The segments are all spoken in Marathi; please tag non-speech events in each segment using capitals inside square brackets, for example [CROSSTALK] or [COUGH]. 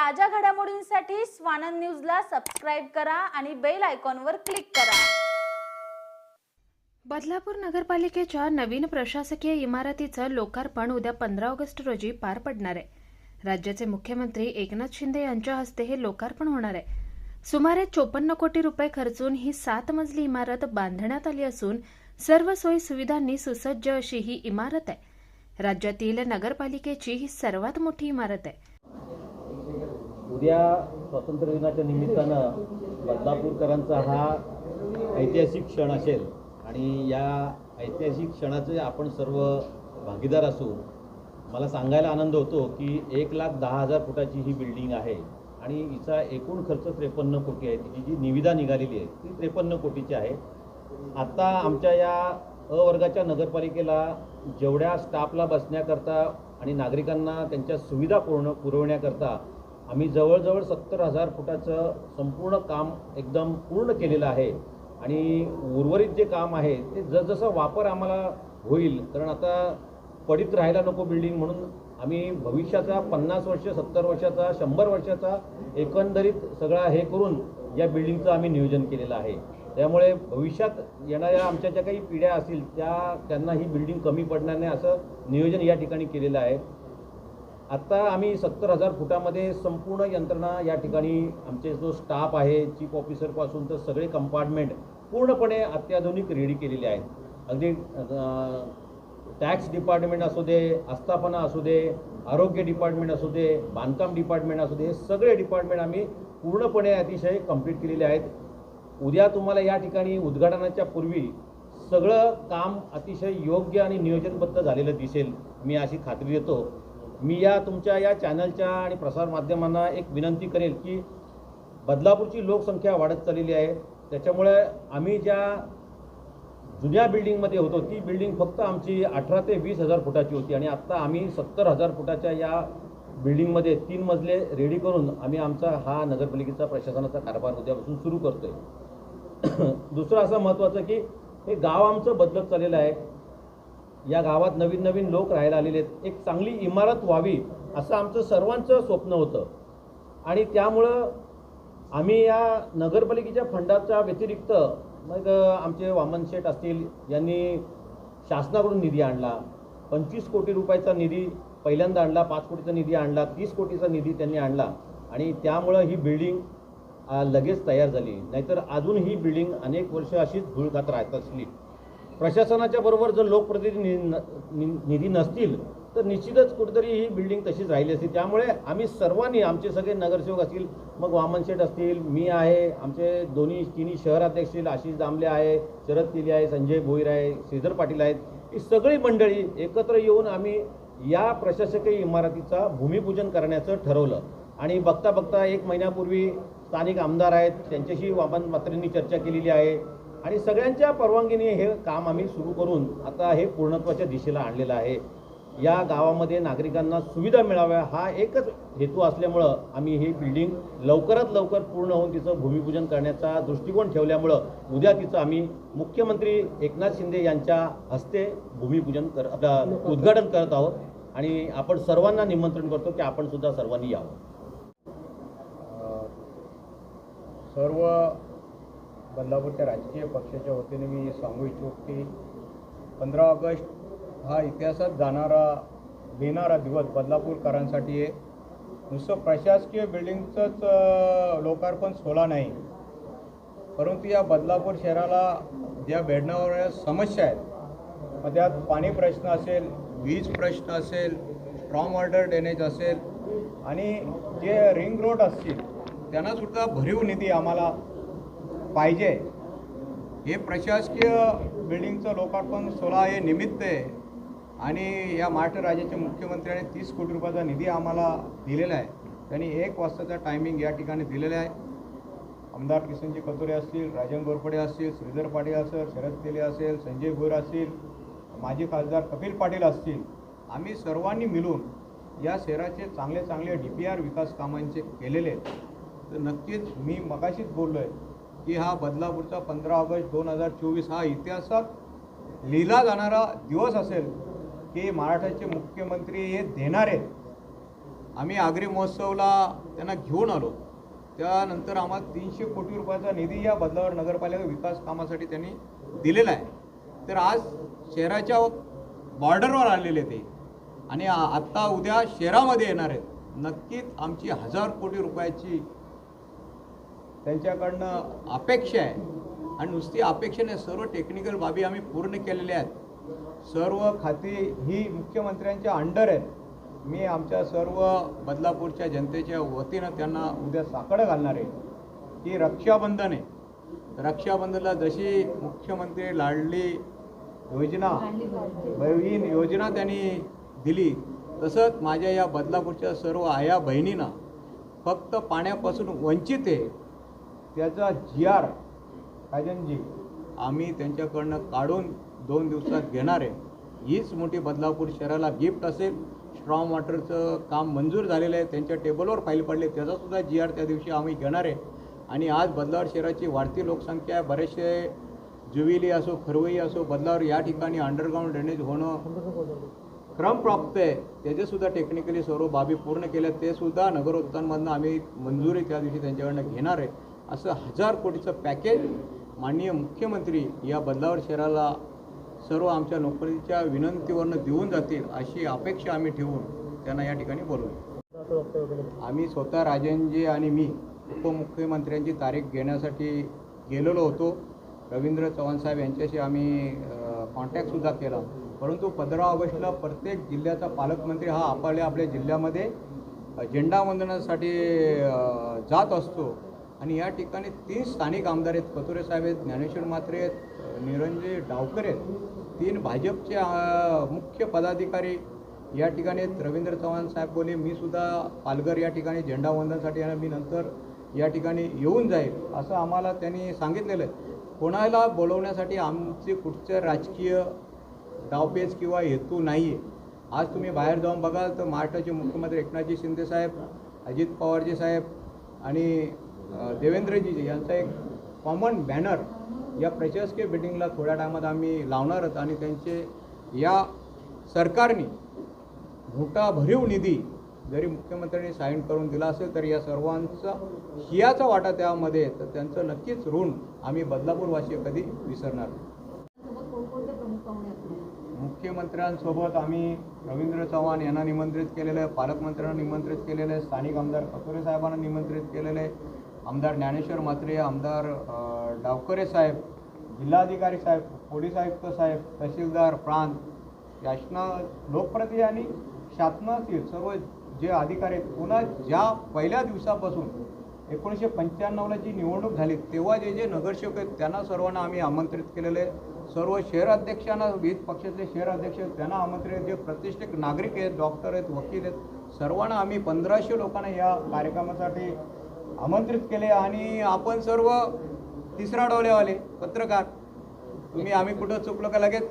ताज्या घडामोडींसाठी स्वानंद न्यूजला सबस्क्राईब करा आणि बेल आयकॉनवर क्लिक करा. बदलापूर नगरपालिकेच्या नवीन प्रशासकीय इमारतीचं लोकार्पण उद्या पंधरा ऑगस्ट रोजी पार पडणार आहे. राज्याचे मुख्यमंत्री एकनाथ शिंदे यांच्या हस्ते हे लोकार्पण होणार आहे. सुमारे चोपन्न कोटी रुपये खर्चून ही सात मजली इमारत बांधण्यात आली असून सर्व सोयी सुविधांनी सुसज्ज अशी ही इमारत आहे. राज्यातील नगरपालिकेची ही सर्वात मोठी इमारत आहे. उद्या स्वातंत्र्य दिनाच्या निमित्तानं बदलापूरकरांचा हा ऐतिहासिक क्षण असेल आणि या ऐतिहासिक क्षणाचे आपण सर्व भागीदार असू मला सांगायला आनंद होतो की एक लाख दहा हजार फुटाची ही बिल्डिंग आहे आणि हिचा एकूण खर्च त्रेपन्न कोटी आहे. तिची जी निविदा निघालेली आहे ती त्रेपन्न कोटीची आहे. आत्ता आमच्या या अवर्गाच्या नगरपालिकेला जेवढ्या स्टाफला बसण्याकरता आणि नागरिकांना त्यांच्या सुविधा पूर्ण पुरवण्याकरता आम्ही जवळजवळ सत्तर हजार फुटाचं संपूर्ण काम एकदम पूर्ण केलेलं आहे. आणि उर्वरित जे काम आहे ते जसजसं वापर आम्हाला होईल कारण आता पडीत राहायला नको बिल्डिंग म्हणून आम्ही भविष्याचा पन्नास वर्ष सत्तर वर्षाचा शंभर वर्षाचा एकंदरीत सगळा हे करून या बिल्डिंगचं आम्ही नियोजन केलेलं आहे. त्यामुळे भविष्यात येणाऱ्या आमच्या ज्या काही पिढ्या असतील त्या त्यांना ही बिल्डिंग कमी पडणार नाही असं नियोजन या ठिकाणी केलेलं आहे. आत्ता आम्ही सत्तर हजार फुटामध्ये संपूर्ण यंत्रणा या ठिकाणी आमचे जो स्टाफ आहे चीफ ऑफिसरपासून तर सगळे कंपार्टमेंट पूर्णपणे अत्याधुनिक रेडी केलेले आहेत. अगदी टॅक्स डिपार्टमेंट असू दे आस्थापना असू दे आरोग्य डिपार्टमेंट असू दे बांधकाम डिपार्टमेंट असू दे हे सगळे डिपार्टमेंट आम्ही पूर्णपणे अतिशय कंप्लीट केलेले आहेत. उद्या तुम्हाला या ठिकाणी उद्घाटनाच्या पूर्वी सगळं काम अतिशय योग्य आणि नियोजनबद्ध झालेलं दिसेल मी अशी खात्री देतो. मी या तुमच्या या चॅनलच्या आणि प्रसारमाध्यमांना एक विनंती करेल की बदलापूरची लोकसंख्या वाढत चाललेली आहे. त्याच्यामुळे आम्ही ज्या जुन्या बिल्डिंगमध्ये होतो ती बिल्डिंग फक्त आमची अठरा ते वीस हजार फुटाची होती आणि आत्ता आम्ही सत्तर हजार फुटाच्या या बिल्डिंगमध्ये तीन मजले रेडी करून आम्ही आमचा हा नगरपालिकेचा प्रशासनाचा कारभार उद्यापासून सुरू करतोय. [CLEARS THROAT] दुसरं असं महत्त्वाचं की हे गाव आमचं बदलत चाललेलं आहे. या गावात नवीन नवीन लोक राहायला आलेले आहेत. एक चांगली इमारत व्हावी असं आमचं सर्वांचं स्वप्न होतं. आणि त्यामुळं आम्ही या नगरपालिकेच्या फंडाच्या व्यतिरिक्त मग आमचे वामन शेठ असतील यांनी शासनाकडून निधी आणला. पंचवीस कोटी रुपयाचा निधी पहिल्यांदा आणला पाच कोटीचा निधी आणला तीस कोटीचा निधी त्यांनी आणला. आणि त्यामुळं ही बिल्डिंग लगेच तयार झाली. नाहीतर अजून ही बिल्डिंग अनेक वर्ष अशीच धूळ खात राहत असली. प्रशासनाच्या बरोबर जर लोकप्रतिनिधी नि- निधी नसतील तर निश्चितच कुठेतरी ही बिल्डिंग तशीच राहिली असती. त्यामुळे आम्ही सर्वांनी आमचे सगळे नगरसेवक असतील मग वामन शेठ असतील मी आहे आमचे दोन्ही तिन्ही शहराध्यक्ष आशिष दामले आहे शरद तिले आहे संजय भोईर आहे श्रीधर पाटील आहेत ही सगळी मंडळी एकत्र येऊन आम्ही या प्रशासकीय इमारतीचा भूमिपूजन करण्याचं ठरवलं. आणि बघता बघता एक महिन्यापूर्वी स्थानिक आमदार आहेत त्यांच्याशी वामन मात्रेंनी चर्चा केलेली आहे. आणि सगळ्यांच्या परवानगीने हे काम आम्ही सुरू करून आता हे पूर्णत्वाच्या दिशेला आणलेलं आहे. या गावामध्ये नागरिकांना सुविधा मिळाव्या हा एकच हेतू असल्यामुळं आम्ही ही बिल्डिंग लवकरात लवकर पूर्ण होऊन तिचं भूमिपूजन करण्याचा दृष्टिकोन ठेवल्यामुळं उद्या तिचं आम्ही मुख्यमंत्री एकनाथ शिंदे यांच्या हस्ते भूमिपूजन कर आपलं उद्घाटन करत आहोत. आणि आपण सर्वांना निमंत्रण करतो की आपण सुद्धा सर्वांनी यावं. सर्व बदलापूरच्या राजकीय पक्षाच्या वतीने मी सांगू इच्छितो की पंधरा ऑगस्ट हा इतिहासात जाणारा देणारा दिवस बदलापूरकरांसाठी आहे. नुसतं प्रशासकीय बिल्डिंगचंच लोकार्पण सोहळा नाही. परंतु या बदलापूर शहराला ज्या भेडणाऱ्या समस्या आहेत मग त्यात पाणी प्रश्न असेल वीज प्रश्न असेल स्ट्रॉंग वॉटर ड्रेनेज असेल आणि जे रिंग रोड असतील त्यांनासुद्धा भरीव निधी आम्हाला पाहिजे. हे प्रशासकीय बिल्डिंगचं लोकार्पण सोळा हे निमित्त आहे. आणि या महाराष्ट्र राज्याचे मुख्यमंत्र्यांनी तीस कोटी रुपयाचा निधी आम्हाला दिलेला आहे. त्यांनी एक वाजताचा टायमिंग या ठिकाणी दिलेला आहे. आमदार किशनजी कतोरे असतील राजन गोरपडे असतील श्रीधर पाटील असेल शरद तेले असेल संजय भोईर असतील माजी खासदार कपिल पाटील असतील आम्ही सर्वांनी मिळून या शहराचे चांगले चांगले डी पी आर विकास कामांचे केलेले आहेत. तर नक्कीच मी मगाशीच बोललो आहे की हा बदलापूरचा पंधरा ऑगस्ट दोन हजार चोवीस हा इतिहासात लिहिला जाणारा दिवस असेल की महाराष्ट्राचे मुख्यमंत्री हे देणार. आहेत आम्ही आगरी महोत्सवला त्यांना घेऊन आलो. त्यानंतर आम्हाला तीनशे कोटी रुपयाचा निधी या बदलावर नगरपालिका विकास कामासाठी त्यांनी दिलेला आहे. तर आज शहराच्या बॉर्डरवर आलेले ते आणि आत्ता उद्या शहरामध्ये येणार आहेत. नक्कीच आमची हजार कोटी रुपयाची त्यांच्याकडनं अपेक्षा आहे. आणि नुसती अपेक्षेने सर्व टेक्निकल बाबी आम्ही पूर्ण केलेल्या आहेत. सर्व खाती ही मुख्यमंत्र्यांच्या अंडर आहेत. मी आमच्या सर्व बदलापूरच्या जनतेच्या वतीनं त्यांना उद्या साकडं घालणार आहे. की रक्षाबंधन आहे. रक्षाबंधनला जशी मुख्यमंत्री लाडली योजना बहीण योजना त्यांनी दिली तसंच माझ्या या बदलापूरच्या सर्व आया बहिणींना फक्त पाण्यापासून वंचित आहे. त्याचा जी आर राजनजी आम्ही त्यांच्याकडनं काढून दोन दिवसात घेणार आहे. हीच मोठी बदलापूर शहराला गिफ्ट असेल. स्ट्रॉंग वॉटरचं काम मंजूर झालेलं आहे. त्यांच्या टेबलवर फाईल पडले. त्याचासुद्धा जी आर त्या दिवशी आम्ही घेणार आहे. आणि आज बदलावर शहराची वाढती लोकसंख्या आहे बरेचसे जुविली असो खरवई असो बदलावर या ठिकाणी अंडरग्राऊंड ड्रेनेज होणं क्रमप्राप्त आहे. त्याचेसुद्धा टेक्निकली सर्व बाबी पूर्ण केल्या ते सुद्धा नगरोत्थानमधनं आम्ही मंजुरी त्या दिवशी त्यांच्याकडनं घेणार आहे. असं हजार कोटीचं पॅकेज माननीय मुख्यमंत्री या बदलावर शहराला सर्व आमच्या नोकरीच्या विनंतीवरनं देऊन जातील अशी अपेक्षा आम्ही ठेवून त्यांना या ठिकाणी बोलवू आम्ही स्वतः राजेंजी आणि मी उपमुख्यमंत्र्यांची तारीख घेण्यासाठी गेलेलो होतो. रवींद्र चव्हाण साहेब यांच्याशी आम्ही कॉन्टॅक्टसुद्धा केला. परंतु पंधरा ऑगस्टला प्रत्येक जिल्ह्याचा पालकमंत्री हा आपल्या आपल्या जिल्ह्यामध्ये झेंडावंदनासाठी झेंडा वंदनासाठी जात असतो. आणि या ठिकाणी तीन स्थानिक आमदार आहेत. कतुरे साहेब आहेत ज्ञानेश्वर म्हात्रे आहेत निरंजय डावकर आहेत. तीन भाजपचे मुख्य पदाधिकारी या ठिकाणी आहेत. रवींद्र चव्हाण साहेब बोले मी सुद्धा पालघर या ठिकाणी झेंडावंदनसाठी आणि मी नंतर या ठिकाणी येऊन जाईल. असं आम्हाला त्यांनी सांगितलेलं आहे. कोणाला बोलवण्यासाठी आमचे कुठचं राजकीय डावपेच किंवा हेतू नाही आहे आज तुम्ही बाहेर जाऊन बघाल तर महाराष्ट्राचे मुख्यमंत्री एकनाथजी शिंदे साहेब अजित पवारजी साहेब आणि देवेंद्रजी यांचा एक कॉमन बॅनर या प्रशासकीय बिल्डिंगला थोड्या टायमात आम्ही लावणार आहोत आणि त्यांचे या सरकारने मोठा भरीव निधी जरी मुख्यमंत्र्यांनी साईन करून दिला असेल तर या सर्वांचा हियाचा वाटा त्यामध्ये तर त्यांचं नक्कीच ऋण आम्ही बदलापूरवासी कधी विसरणार मुख्यमंत्र्यांसोबत आम्ही रवींद्र चव्हाण यांना निमंत्रित केलेलं आहे पालकमंत्र्यांना निमंत्रित केलेलं आहे स्थानिक आमदार कतोरे साहेबांना निमंत्रित केलेलं आहे. आमदार ज्ञानेश्वर म्हात्रे आमदार डावकरे साहेब जिल्हाधिकारी साहेब पोलीस आयुक्त साहेब तहसीलदार प्रांत शासना लोकप्रतिनिधी आणि शासनातील सर्व जे अधिकारी आहेत पुन्हा ज्या पहिल्या दिवसापासून एकोणीसशे पंच्याण्णवला जी निवडणूक झाली तेव्हा जे जे नगरसेवक आहेत त्यांना सर्वांना आम्ही आमंत्रित केलेले आहे. सर्व शहराध्यक्षांना विविध पक्षाचे शहराध्यक्ष आहेत त्यांना आमंत्रित जे प्रतिष्ठित नागरिक आहेत डॉक्टर आहेत वकील आहेत सर्वांना आम्ही पंधराशे लोकांना या कार्यक्रमासाठी आमंत्रित केले आणि आपण सर्व तिसरा डोल्यावाले पत्रकार तुम्ही आम्ही कुठं चुकलो का लगेच?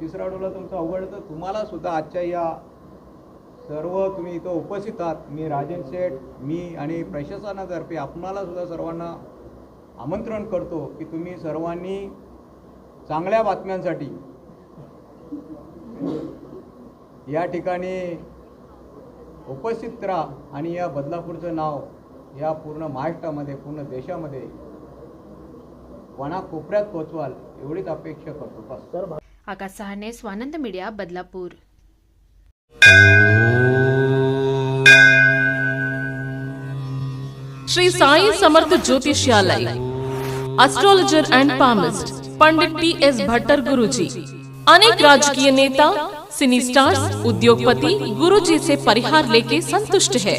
तिसरा डोला तुमचा आवडतं तुम्हाला सुद्धा आजच्या या सर्व तुम्ही इथं उपस्थित आहात. मी राजन शेठ मी आणि प्रशासनातर्फे आपणाला सुद्धा सर्वांना आमंत्रण करतो की तुम्ही सर्वांनी चांगल्या बातम्यांसाठी या ठिकाणी उपस्थित राहा आणि या बदलापूरचं नाव या पूर्ण महाराष्ट्रामध्ये पूर्ण देशामध्ये कोणाकोपऱ्यात पोचवाल एवढीच अपेक्षा करतो Akash Sahane Swanand media Badlapur. Shri Sai Samarth Jyotishalaya astrologer and palmist Pandit T S Bhattar Guruji अनेक राजकीय नेता सिनी स्टार्स उद्योगपति गुरु जी से परिहार लेके संतुष्ट है।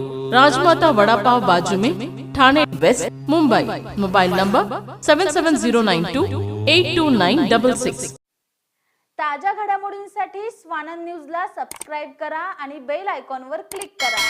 Rajmata vada pav बाजू में Thane west Mumbai. Mobile number seven seven zero nine two eight two nine double six. ताज्या घडामोडींसाठी स्वानंद न्यूजला सबस्क्राईब करा आणि बेल आयकॉनवर क्लिक करा.